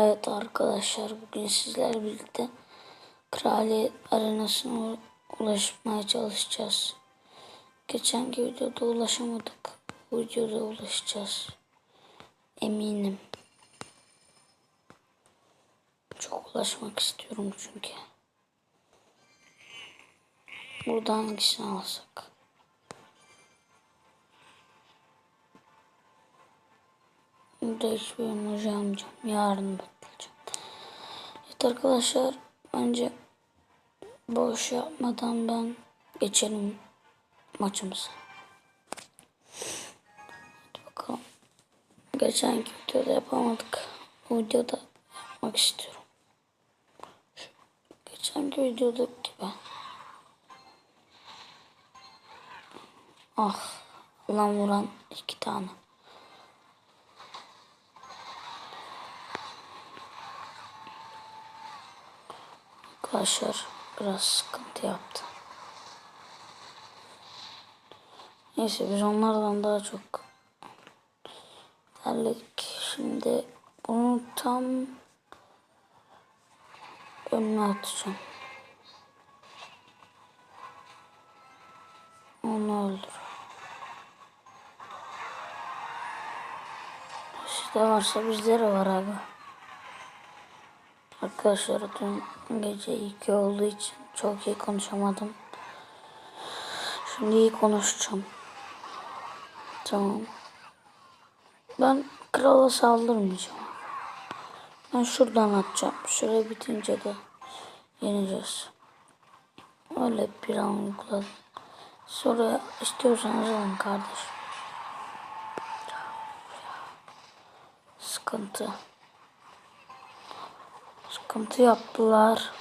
Evet arkadaşlar bugün sizlerle birlikte Kraliyet Arenası'na ulaşmaya çalışacağız. Geçenki videoda ulaşamadık. Bu videoda ulaşacağız. Eminim. Çok ulaşmak istiyorum çünkü. Buradan hangisini alsak? Burada hiçbirini almayacağım. Yarın bekleyeceğim. Evet arkadaşlar bence boş yapmadan ben geçelim maçımıza. Hadi bakalım. Geçenki videoda yapamadık. Bu videoda yapmak istiyorum. Şu geçenki videodaki gibi. Ah. Lan vuran iki tane. Arkadaşlar biraz sıkıntı yaptı. Neyse biz onlardan daha çok terlik. Şimdi bunu tam önüne atacağım. Onu öldür. İşte varsa bizde de var abi. Arkadaşlar dün gece iki olduğu için çok iyi konuşamadım. Şimdi iyi konuşacağım. Tamam. Ben krala saldırmayacağım. Ben şuradan atacağım. Süre bitince de yeneceğiz. Öyle bir plan uyguladım. Sonra istiyorsanız alın kardeş. Sıkıntı. Sıkıntı yaptılar.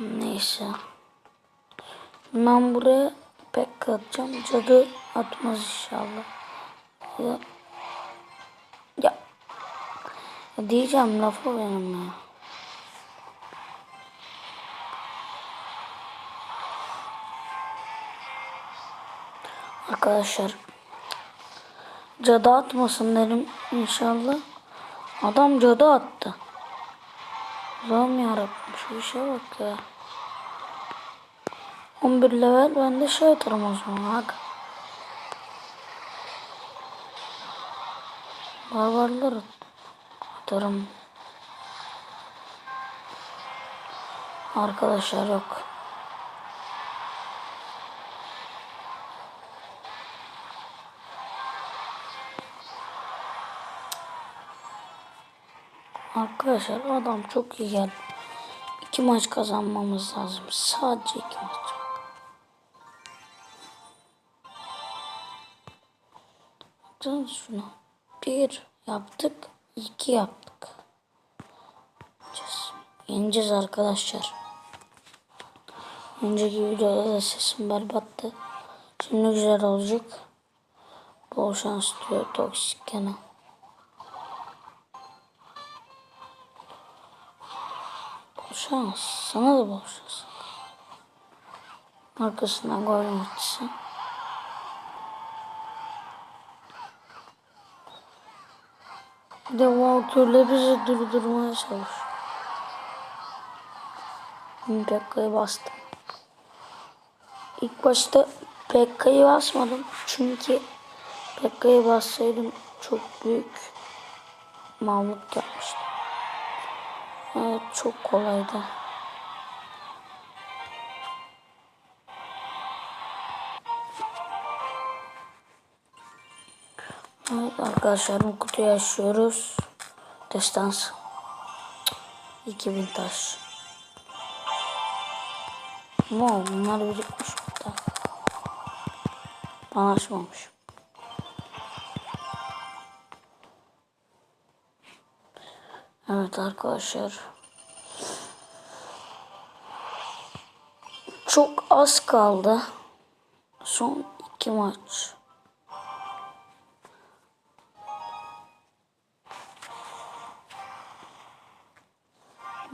Neyse. Ben buraya pek atacağım. Cadı atmaz inşallah. Ya. Ya. diyeceğim lafı benim ya. Arkadaşlar cadı atmasın derim inşallah. Adam cadı attı. Allah'ım yarabbim şu işe bak ya. 11 level ben de şey atarım o zaman bak. Barbarlar atarım. Arkadaşlar yok. Arkadaşlar adam çok iyi geldi. İki maç kazanmamız lazım. Sadece iki maç. Baksanıza şuna. Bir yaptık. iki yaptık. Yeneceğiz, arkadaşlar. Önceki videoda da sesim berbattı. Şimdi güzel olacak. Bol şans diyor toksik Kenan. Şans. Sana da bol şans. Arkasından gol maçısı. Bir de Walker'la bizi durdurmaya çalış. Pekka'yı bastım. İlk başta Pekka'yı basmadım. Çünkü Pekka'yı bassaydım çok büyük mallık yapmıştım. Evet çok kolaydı. Evet arkadaşlar bu kutuyu açıyoruz. Destans. 2000 taş. Wow bunlar birikmiş burada. Ben açmamış. Evet arkadaşlar. Çok az kaldı. Son iki maç.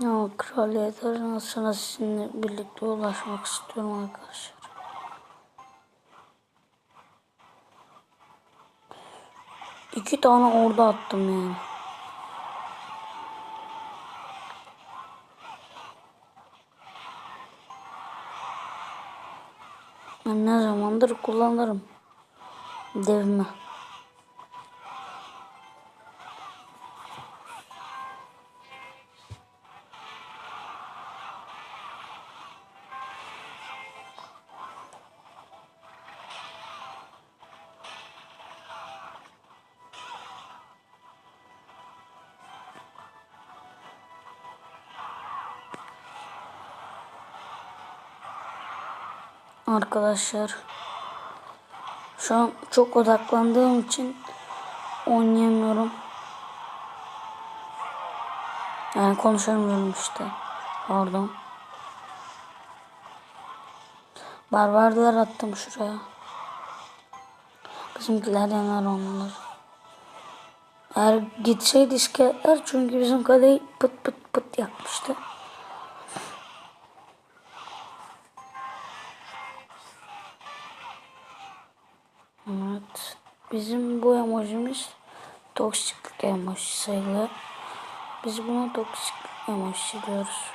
Ya kraliyet arenasına sizinle birlikte ulaşmak istiyorum arkadaşlar. İki tane orada attım yani. Ne zamandır kullanırım. Devme. Arkadaşlar şu an çok odaklandığım için oynayamıyorum. Yani konuşamıyorum işte. Pardon. Barbarlar attım şuraya. Bizimkiler yanar onlar. Eğer gitseydi iskeletler çünkü bizim kaleyi pıt pıt pıt yapmıştı. Evet. Bizim bu emojimiz toksiklik emoji sayılır. Biz buna toksik emoji diyoruz.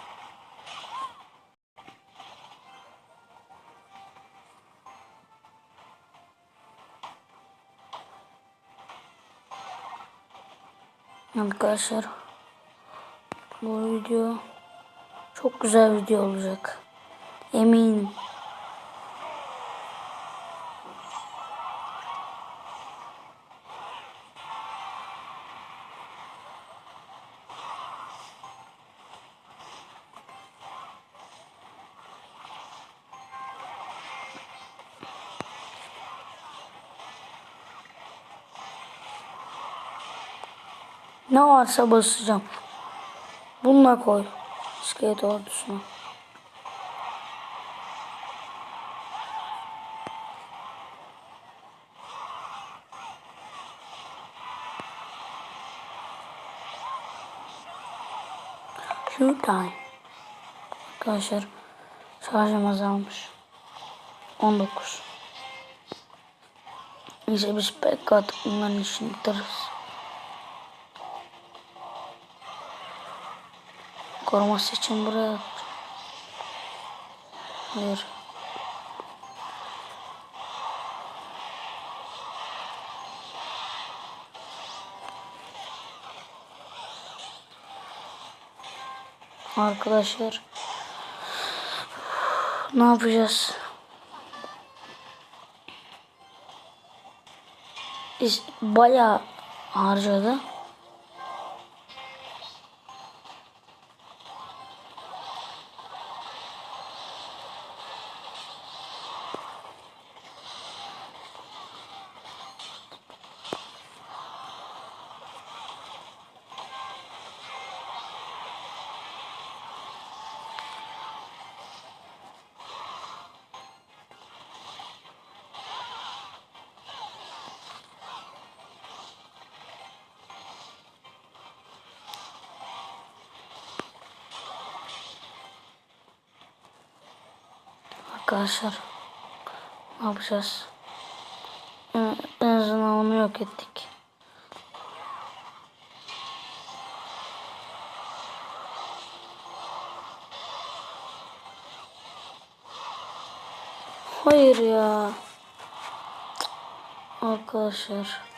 Arkadaşlar bu video çok güzel video olacak. Eminim. Ne varsa basacağım. Bununla koy. İskelet ordusuna. Showtime. Arkadaşlar şarjım azalmış. 19. Neyse biz pek atıp bunların işini bitiririz. Koruması için buraya. Hayır. Arkadaşlar ne yapacağız? Biz bayağı harcadı. Arkadaşlar ne yapacağız? En azından yok ettik. Hayır ya. Arkadaşlar.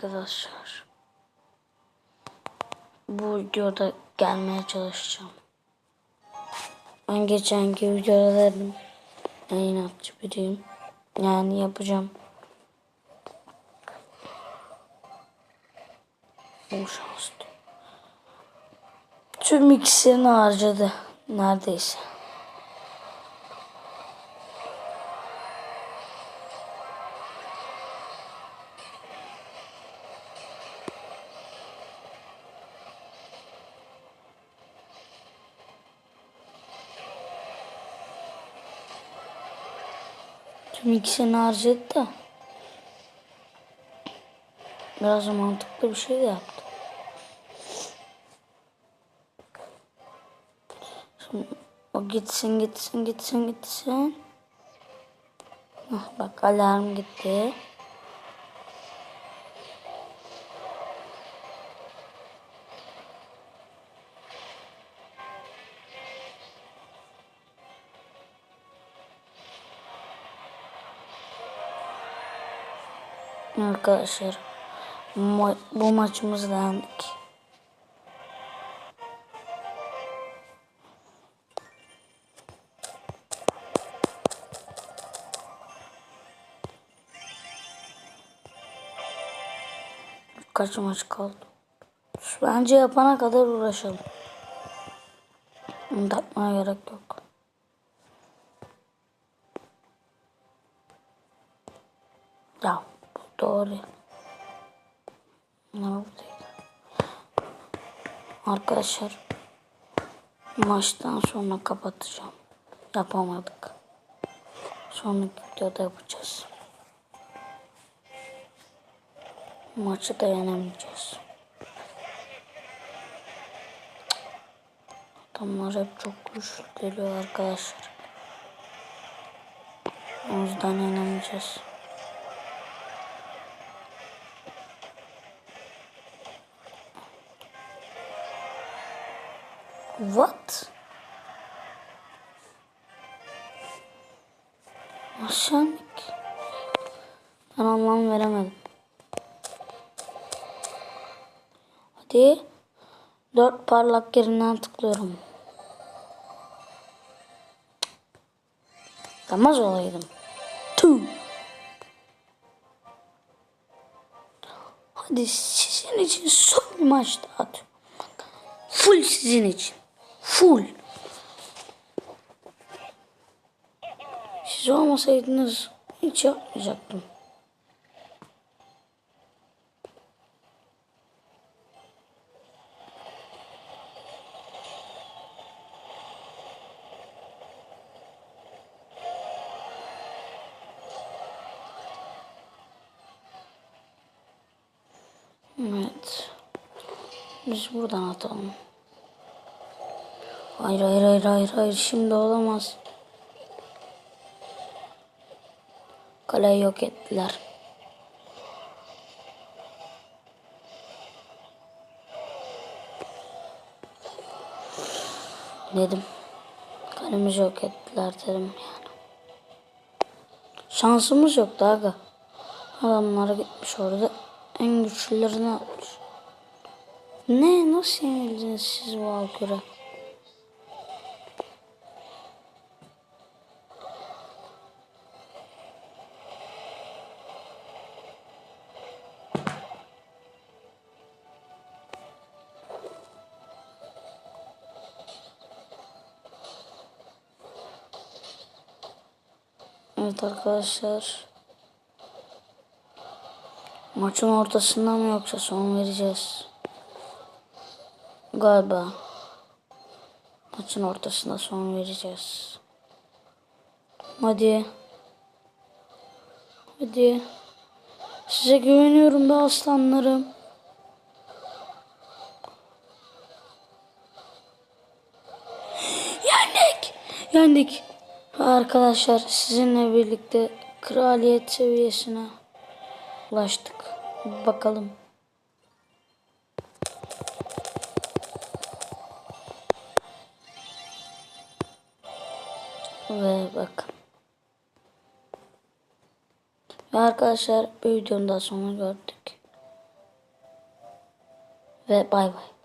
Arkadaşlar. Bu videoda gelmeye çalışacağım. Ben geçenki dedim. Ben inatçı biriyim. Yani yapacağım. Bu şanslı. Tüm iksirini harcadı. Neredeyse. Tüm ikisini harcadı da. Biraz mantıklı bir şey de yaptı. Şimdi o gitsin gitsin gitsin gitsin. Hah, bak alarm gitti. Arkadaşlar ma- bu maçımızı yendik. Kaç maç kaldı? Bence yapana kadar uğraşalım. Takmaya gerek yok. Ya doğru. Ne buradaydı? Arkadaşlar maçtan sonra kapatacağım. Yapamadık. Sonraki videoda yapacağız. Maçı da yenemeyeceğiz. Adamlar hep çok güçlü geliyor arkadaşlar. O yüzden yenemeyeceğiz. What? Aşağı indik. Ben anlam veremedim. Hadi. Dört parlak yerinden tıklıyorum. Tamaz olaydım. Tüh. Hadi sizin için son bir maç daha atıyorum. Full sizin için. Full. Siz olmasaydınız hiç yapmayacaktım. Evet. Biz buradan atalım. Hayır hayır hayır hayır hayır şimdi olamaz. Kaleyi yok ettiler. Dedim. Kalemizi yok ettiler dedim yani. Şansımız yoktu aga. Adamlara gitmiş orada. En güçlülerini almış. Ne? Nasıl yenildiniz siz Valkür'e? Evet arkadaşlar. Maçın ortasında mı yoksa son vereceğiz? Galiba. Maçın ortasında son vereceğiz. Hadi. Hadi. Size güveniyorum be aslanlarım. Yendik. Yendik. Arkadaşlar sizinle birlikte kraliyet seviyesine ulaştık. Bakalım. Ve bakın. Ve arkadaşlar videonun daha sonuna gördük. Ve bay bay.